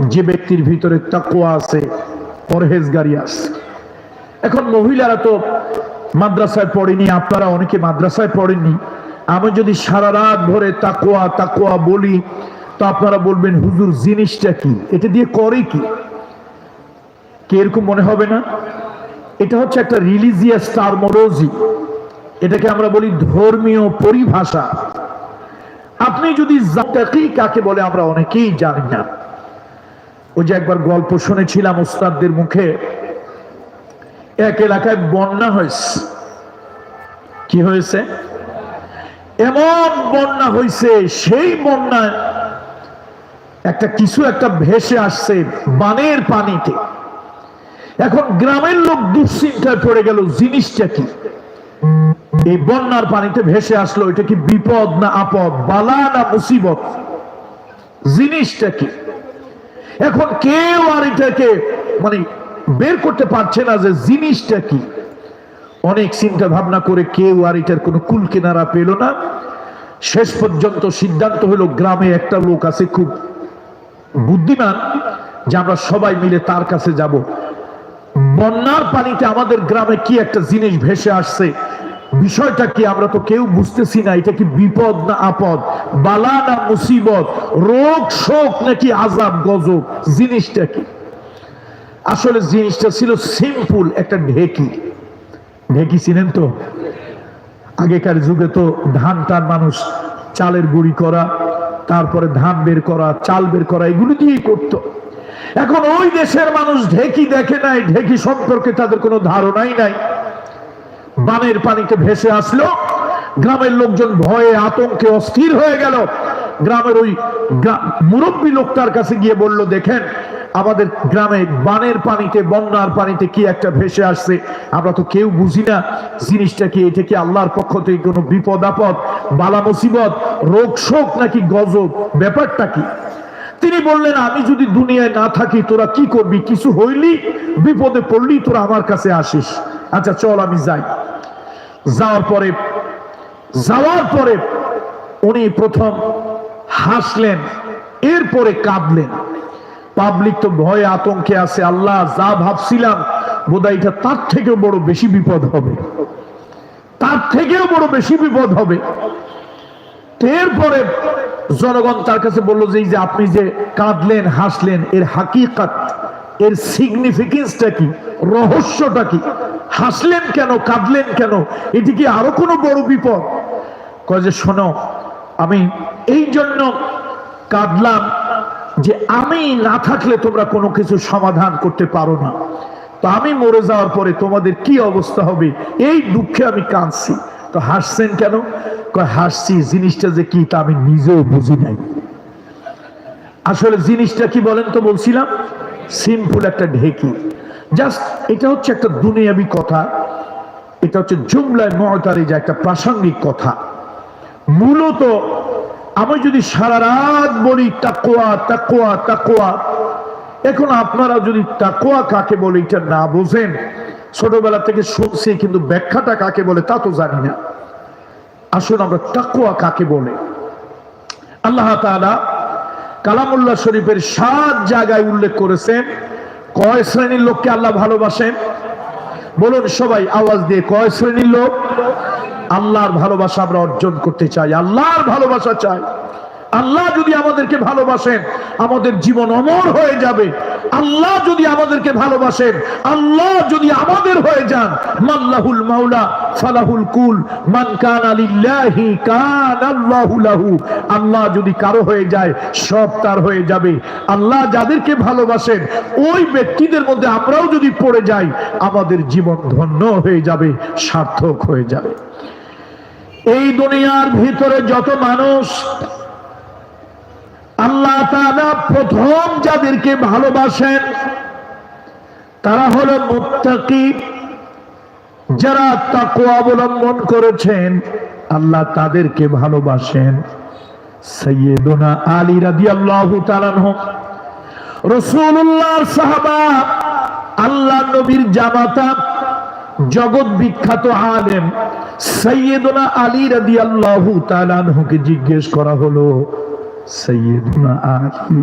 যে ব্যক্তির ভিতরে তাকুয়া আছে, পরহেজগারি আছে। এখন মহিলারা তো মাদ্রাসায় পড়েনি, আপনারা অনেকে মাদ্রাসায় পড়েননি। আমি যদি সারা রাত ভরে তাকুয়া তাকুয়া বলি, তো আপনারা বলবেন, হুজুর, জিনিসটা কি? এটা দিয়ে করে কি? কি এরকম মনে হবে না? এটা হচ্ছে একটা রিলিজিয়াস টার্মোলজি এটাকে আমরা বলি ধর্মীয় পরিভাষা। আপনি যদি কাকে বলে, আমরা অনেকেই জানি না। ওই যে একবার গল্প শুনেছিলাম ওস্তাদদের মুখে, এক এলাকায় বন্যা হয়েছে। কি হয়েছে? এমন বন্যা হয়েছে, সেই বন্যায় একটা কিছু একটা ভেসে আসছে বানের পানিতে। এখন গ্রামের লোক দুশ্চিন্তায় পড়ে গেল, জিনিসটা কি? এই বন্যার পানিতে ভেসে আসলো, এটা কি বিপদ না আপদ, বালা না মুসিবত? জিনিসটা কি? এখন কেউ আর এটাকে মানে বের করতে পারছে না যে জিনিসটা কি। অনেক চিন্তা ভাবনা করে কেউ আর এটার কোনো কুল কিনারা পেল না। শেষ পর্যন্ত সিদ্ধান্ত হলো, গ্রামে একটা লোক আছে খুব বুদ্ধিমান, যে আমরা সবাই মিলে তার কাছে যাব। বন্যার পানিতে আমাদের গ্রামে কি একটা জিনিস ভেসে আসছে বিষয়টা কি? আমরা তো কেউ বুঝতেছি না, এটা কি বিপদ না আপদ? বালা না মুসিবত? রোগ, শোক নাকি আজাব গজব? জিনিসটা কি? আসলে জিনিসটা ছিল সিম্পল, একটা ঢেকি। ঢেকি চিনেন তো? আগেকার যুগে তো ধান টান মানুষ চালের গুঁড়ি করা, তারপরে ধান বের করা, চাল বের করা, এগুলো দিয়েই করতো। এখন ওই দেশের মানুষ ঢেকি দেখে নাই, ঢেকি সম্পর্কে তাদের কোনো ধারণাই নাই। বানের পানিতে ভেসে আসলো। গ্রামের লোকজন ভয়ে আতঙ্কে অস্থির হয়ে গেল। গ্রামের ওই মুরব্বী লোকটার কাছে গিয়ে বলল, দেখেন, আমাদের গ্রামে বানের পানিতে, বন্যার পানিতে কি একটা ভেসে আসছে? আমরা তো কেউ বুঝি না জিনিসটা কি, এটা কি আল্লাহর পক্ষ থেকে কোনো বিপদ আপদ, বালা মুসিবত, রোগ শোক নাকি গজব? ব্যাপারটা কি? তিনি বললেন, আমি যদি দুনিয়ায় না থাকি, তোরা কি করবি? কিছু হইলি? বিপদে পড়লি, তোরা আমার কাছে আসিস। আচ্ছা চল আমি যাই। যাওয়ার পরে যাওয়ার পরে উনি প্রথম হাসলেন, এরপরে কাঁদলেন। পাবলিক তো ভয়ে আতঙ্কে আছে, আল্লাহ যা ভাবছিলাম, বোধহয় এটা তার থেকেও বড় বেশি বিপদ হবে। তার থেকেও বড় বেশি বিপদ হবে। এরপরে জনগণ তার কাছে বলল যে, এই যে আপনি যে কাঁদলেন, হাসলেন, এর হাকিকাত, এর সিগনিফিকেন্সটা কি? রহস্যটা কি? হাসলেন কেন? কাঁদলেন কেন? এটি কি আরও কোনো বড় বিপদ? কয় শোনো, আমি এই জন্য কাঁদলাম যে আমি না থাকলে তোমরা কোনো কিছু সমাধান করতে পারো না। তো আমি মরে যাওয়ার পরে তোমাদের কি অবস্থা হবে? এই দুঃখে আমি কাঁদছি। তো হাসছেন কেন? কয়, হাসছি, জিনিসটা যে কি তা আমি নিজেও বুঝি নাই। আসলে জিনিসটা কি বলেন তো বলছিলাম? সিম্পল একটা ঢেকি। জাস্ট এটা হচ্ছে একটা দুনিয়াবি কথা। এটা হচ্ছে জুমলায় মহতারি যা একটা প্রাসঙ্গিক কথা। মূলত আমি যদি সারা রাত বলি তাকোয়া তাকোয়া তাকোয়া এখন আপনারা যদি তাকোয়া কাকে বলে, এটা না বোঝেন, ছোটবেলা থেকে শুনছি, কিন্তু ব্যাখ্যাটা কাকে বলে তা তো জানি না। আসুন আমরা তাকুয়া কাকে বলে। আল্লাহ তাআলা কালামুল্লাহ শরীফের সাত জায়গায় উল্লেখ করেছেন কয় শ্রেণির লোককে আল্লাহ ভালোবাসেন? বলুন সবাই আওয়াজ দিয়ে, কয় শ্রেণির লোক? আল্লাহর ভালোবাসা আমরা অর্জন করতে চাই, আল্লাহর ভালোবাসা চাই। আল্লাহ যদি আমাদেরকে ভালোবাসেন, আমাদের জীবন অমর হয়ে যাবে। আল্লাহ যদি আমাদেরকে ভালোবাসেন, আল্লাহ যদি আমাদের হয়ে যান, মাল্লাহুল মাওলা, ফালাহুল কুল, মান কান আলিল্লাহি কান আল্লাহু লাহু। আল্লাহ যদি কারও হয়ে যায়, সব তার হয়ে যাবে। আল্লাহ যাদেরকে ভালোবাসেন, ওই ব্যক্তিদের মধ্যে আমরাও যদি পড়ে যাই, আমাদের জীবন ধন্য হয়ে যাবে, সার্থক হয়ে যাবে। এই দুনিয়ার ভিতরে যত মানুষ আল্লাহ তাআলা প্রথম যাদেরকে ভালোবাসেন, তারা হলো মুত্তাকি। যারা তাকওয়া অবলম্বন করেছেন, আল্লাহ তাদেরকে ভালোবাসেন। সৈয়দনা আলী রাদিয়াল্লাহু তাআলা রাসূলুল্লাহর সাহাবা, আল্লাহ নবীর জামাতা, জগৎ বিখ্যাত আলেম সৈয়দনা আলী রাদিয়াল্লাহু তাআলা কে জিজ্ঞেস করা হলো সৈয়দনা আলী